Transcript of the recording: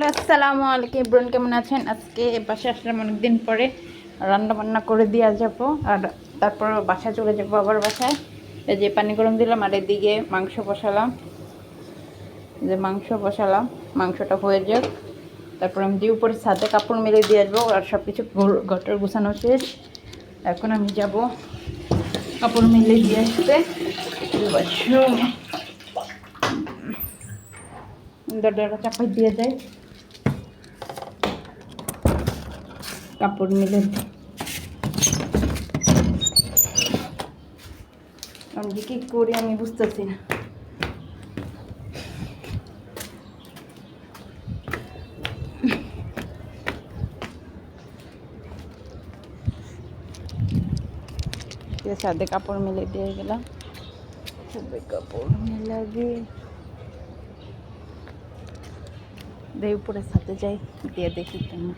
Hello, আসসালামু আলাইকুম। ইব্রান কেমন আছেন? আজকে বাসে আসলাম, অনেকদিন পরে। রান্না বান্না করে দিয়ে যাব। আর তারপর বাসায় চলে যাব আবার বাসায়। এই যে পানি গরম দিলাম, আর এদিকে মাংস বসালাম। যে মাংস বসালাম। মাংসটা হয়ে যাক। তারপর আমি দিয়ে উপরে ছাদে কাপড় মেলে দিয়ে আসব। আর সব কিছু গটর গুছানো শেষ। এখন আমি যাব কাপড় মেলে দিয়ে আসতে। দরজাটা চাপাই দিয়ে দেয়। কাপড় মিলে আমি যে কি করি আমি বুঝতেছি না। সাথে কাপড় মেলে দিয়ে গেলাম। সবে কাপড় মেলা দিয়ে দিয়ে উপরে সাথে যাই, দিয়ে দেখি কেমন।